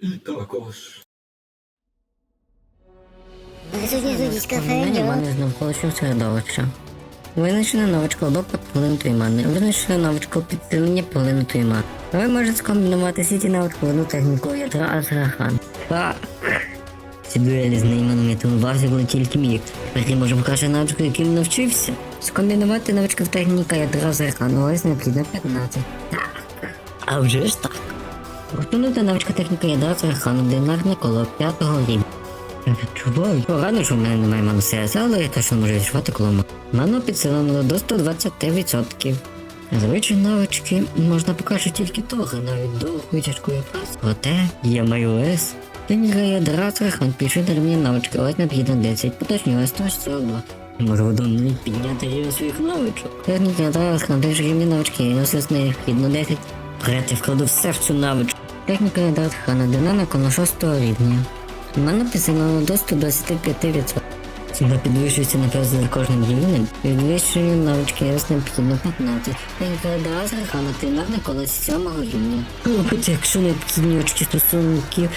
І також. Ферма. мани з навколишнього середовища. Визначено навичку лоба поглинутої мани. Визначено навичку підсилення поглинутої мани. Ви можете скомбінувати всі ці навички в одну техніку ядра Азрахан. Так. Ці дуелі з нейманом я тренувався, коли тільки міг. Тепер я можу навичку, яким навчився. Скомбінувати навички в техніка ядра Азрахан. Ось необхідно 15. Так. А вже ж так. Розтягнути навичка техніка ядра Азрахан одинарне коло 5 рівня. Відчуваю. Погано, що в мене немає маносеса, але я точно можу відчувати колома. Мано підсилено до 120%. Зазвичай навички можна покращити тільки того, навіть до витяжкою працю. Проте я маю лес. Техніка ядра Цехан пише на рівні навички, ось необхідно 10, поточнює 142. Я можу в один мить підняти рівень своїх навичок. Техніка ядра Цехан пише рівні навички, і ось необхідно 10. Вперед я вкладу все в цю навичку. Техніка ядра Цехана динаміка на 6 рівня. У мене підсилено до 125%. Ціна підвищується на 5 за кожним рівнем. Підвищення навички раз необхідно 15. Передала зраханути на колись 7 рівня. Робить, якщо необхідні очки стосунків,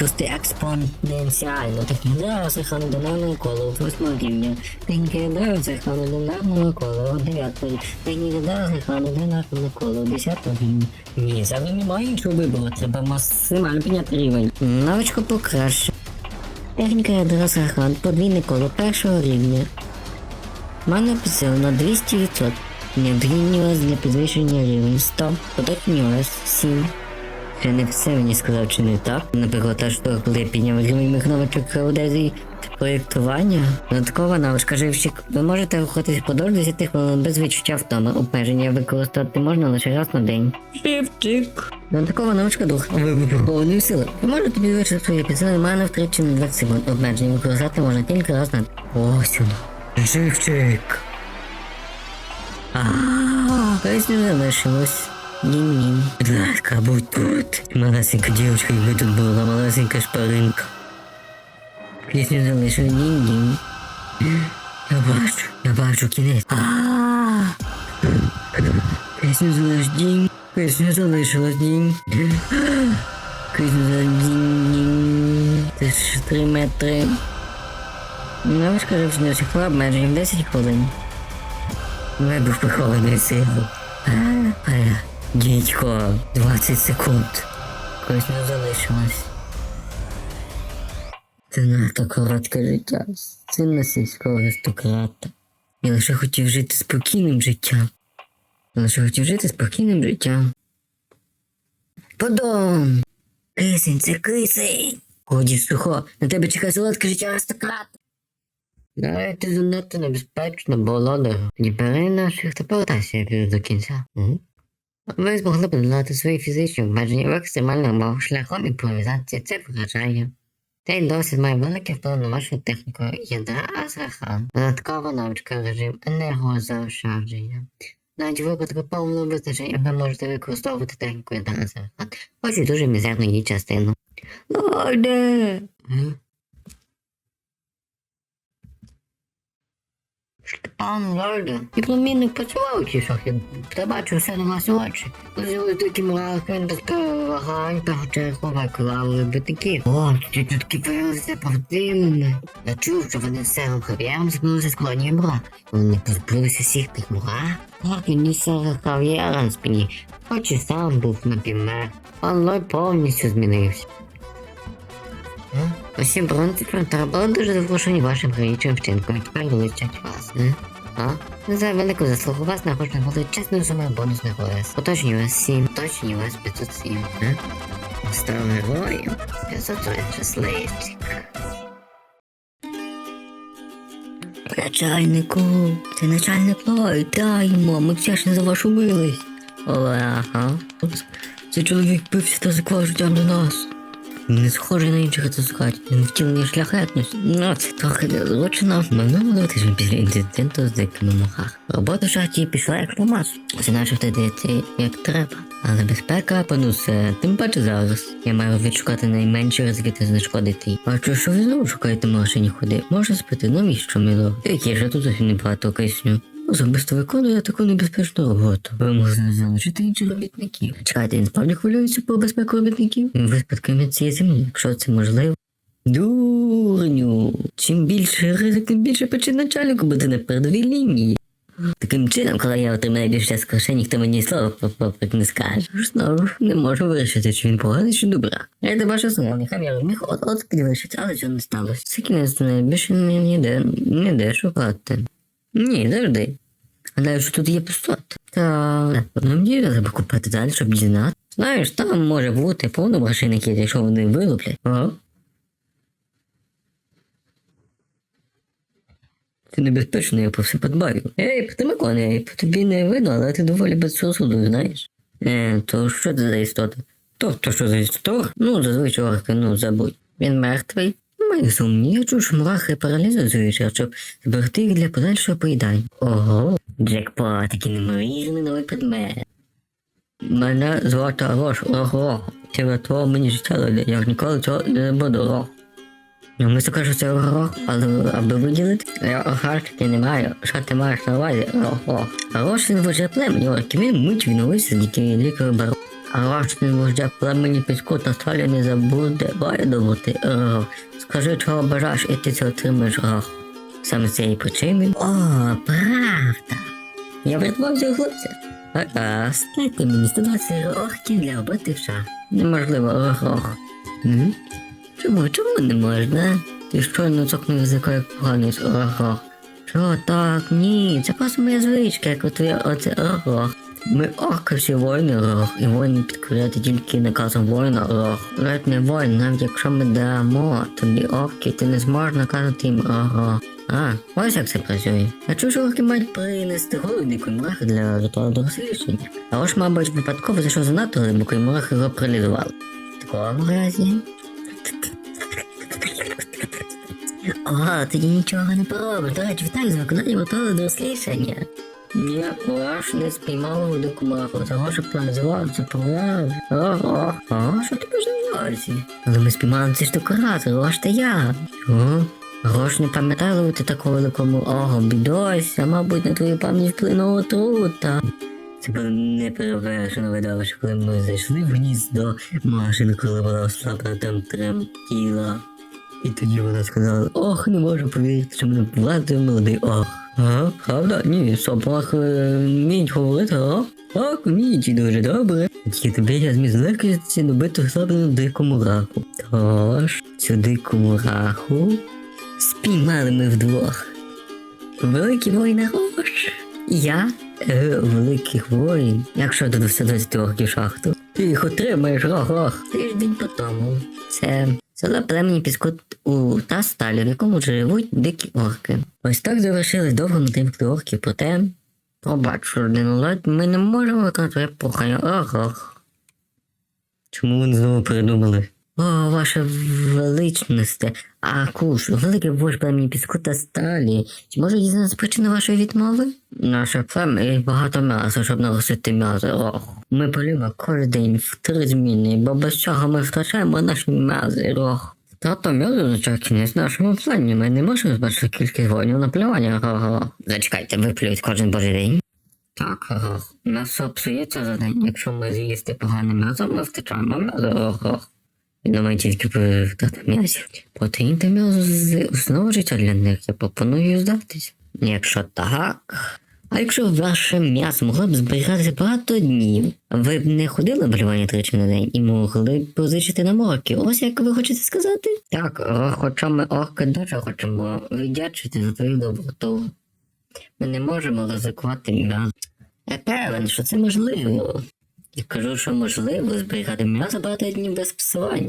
рости експоненціально. Техніка зрахану динарного коло 8 рівня. Техніка зрахану динарного коло 9 рівня. Техніка зрахану динарного коло 10 рівня. Ні, зараз немає іншого вибору, треба максимально підняти рівень. Навичку покраще. Техніка ядра Сахан подвійне коло першого рівня. Мана підсилена 200%. Необхідні вас для підвищення рівень 100. податні вас 7. Ще не все мені сказав, чи не так. Наприклад, та що коли я підняв навичок геодезії та проєктування. Додаткова навичка живчик. Ви можете рухатись впродовж 10 хвилин без відчуття втоми. Обмеження використати можна лише раз на день. Живчик. Додаткова навичка дух. Ви випробованої сили. Ви можете підвищити своє підсилення мани втричі на 20 секунд. Обмеження використати можна тільки раз на Ось воно. Живчик. Ааа, не залишилось. Будь ласка, будь тут. Малесенька дівчинка, якби тут була малесенька шпаринка. Пісню залишили ні-ні. Я бачу, я бачу кінець. Пісню залиш дінь. Пісню залишилась дінь. Пісню залиш дінь. Це ж три метри. Навичка живчення очікла обмеження в 10 хвилин. Вибух прихованої сили. Е, Дідько, 20 секунд. Когось не залишилось. Це надто коротке життя. Син сільського аристократа. Я лише хотів жити спокійним життям. Я лише хотів жити спокійним життям. Подон! Кисень, це кисень! Годі сухо, на тебе чекає солодке життя аристократа. Навіть ти занадто небезпечно, Болоне. Тоді бери наших та повертайся до кінця. Угу. Ви змогли подолати свої фізичні обмеження в екстремальному шляхом імпровізації. Це вражає. Цей досвід має великий вплив на вашу техніку ядра Азрахан. Додаткова навичка режим енергозаощадження. Навіть у випадку повного визначення ви можете використовувати техніку ядра Азрахан, хоч і дуже мізерну її частину. Лорде! М? Пан Лорде, і племінник працював у тішах, та бачу все на власні очі. З'явились такі мурахи, без перевагань, перечерхова клавили битики. О, ті чутки появилися правдивими. Я чув, що вони з сером збилися з колонією мура. Вони позбулися всіх тих мурах. Так, він ніс сера Хав'єра на спині, хоч і сам був напівмер. Пан Лой повністю змінився. Е? Усі бронзи фронта були дуже заворушені вашим героїчним вчинком і тепер величать вас. Е? А? За велику заслугу вас нагороджено величезною сумою бонусних ОС. Поточні ОС 7, поточні ОС 507. Е? Став героєм. 500 щасливчик. Начальнику, це начальник Лой, даємо, ми вдячні за вашу милість. Ага. Цей чоловік бився та заклав життям до нас. Не схожий на інших атакувань. Він втілення шляхетності. Ну, це трохи незручно. Минулого тижня після інциденту з дикими мухах. Робота в шахті пішла як по маслу. Все наче втедеться як треба. Але безпека панусе, тим паче зараз. Я маю відшукати найменші ризики та знешкодити їй. Бачу, що ви знову шукаєте машині ходи. Може спити, навіщо мило? Яке ж тут зовсім небагато кисню. Особисто виконує таку небезпечну роботу. Ви можете залучити інших робітників. Чекайте, він справді хвилюється про безпеку робітників? Випадками цієї землі, якщо це можливо. Дурню. Чим більше ризик, тим більше причин начальнику бути на передовій лінії. Таким чином, коли я отримаю більше скорше, ніхто мені слова попит не скаже. Знову не можу вирішити, чи він поганий, чи добра. Я до вашого слова, нехай я міг от от підвищити, але цього не сталося. Це кінець неї більше ні- ніде, ніде шукати. Ні, завжди. Гадаю, що тут є пустота. Та діє треба купити далі, щоб дізнати. Знаєш, там може бути повно машинників, якщо вони вилуплять. Ага. Це небезпечно, я про все подбаю. Ей, Птимиконе, по тобі не видно, але ти доволі безсусуду, знаєш. Е, то що це за істота? То, то що за істота? Ну, зазвичай ну забудь. Він мертвий. Мої сумні, я чую, що мурахи паралізують звичай, щоб зберегти їх для подальшого поїдання. Ого, джекпот, такий неймовірний новий предмет. Мене звати Рош, ого. Через того мені життя дали, я ж ніколи цього не буду, ого. Ну, ми скажу, це горох, але аби виділити, я охарчики не маю. Що ти маєш на увазі? Ого. Рош він вождя племені, він мить відновився, дітей лікар бару. А він вождя племені піску та сталі не забуде видобути. Ого. Скажи, чого бажаєш, і ти це отримаєш рох. Саме з цієї причини. О, правда. Я врятував цього хлопця. Стайте мені 120 орків для роботи в шах. Неможливо, ох-ох. М? Чому, чому не можна? Ти щойно цокнув язика як поганий ого. Що так? Ні, це просто моя звичка, як от твоя оце ого. Ми орки всі воїни рог, і воїни підкоряти тільки наказом воїна рог. Навіть не воїн, навіть якщо ми дамо тобі орки, ти не зможеш наказати їм ого. А, ось як це працює. Чую, що орки мають принести голову дикої для ритуалу дослідження. А ось, мабуть, випадково зайшов занадто глибоко і його прилізували. В такому разі. О, тоді нічого не поробиш. До речі, вітаю з виконанням готове дослідження. Ваш не спіймав у докумаху, того що планував це правда. Ого, ого, що ти поживаєшся? Але ми спіймали ці ж декоратори, ось та я. Чого? Грош не пам'ятаю ловити такого великому ого, бідося, мабуть, на твою пам'ять вплинула отрута. Це було неперевершено видовище, коли ми зайшли в гніздо машини, коли вона ослабла там тремтіла. І тоді вона сказала, ох, не можу повірити, що мене владив молодий ох. Ага, правда? Ні, собак е, вміють говорити, а? Так, вміють і дуже добре. Тобі я зміг легкості добити слаблену дику мураху. Тож, цю дику мураху спіймали ми вдвох. Великий воїн Рош. Я е, великих воїн. Якщо до 220 років шахту, ти їх отримаєш рох-рох. Тиждень по тому. Це село племені Піскот у та сталі, в якому живуть дикі орки. Ось так завершились довго мотивки орків, проте. Пробач, лед, ми не можемо виконати твоє прохання. Ох-ох. Чому вони знову передумали? О, ваше величність, а куш, великий вождь племені піску та сталі. Чи може дізнатися причину вашої відмови? Наше плем'я багато м'яса, щоб нагосити м'ясо. Ох. Ми полюємо кожен день в три зміни, бо без цього ми втрачаємо наші м'язи. Ох. Тато м'ясо означає кінець нашому плані. Ми не можемо збільшити кількість воїнів на плювання. Ого. Зачекайте, ви плюють кожен божий день. Так, ого. М'ясо псується за день. Якщо ми з'їсти погане м'ясо, ми втрачаємо м'ясо. Ого. Він думає тільки про втрати м'язів. Протеїн та м'ясо з основа життя для них. Я пропоную здатись. Якщо так. А якщо ваше м'ясо могло б зберігатися багато днів, ви б не ходили в полювання тричі на день і могли б позичити на морки. Ось як ви хочете сказати? Так, хоча ми орки дуже хочемо віддячити за твою доброту. Ми не можемо ризикувати м'ясо. Я певен, що це можливо. Я кажу, що можливо зберігати м'ясо багато днів без псування.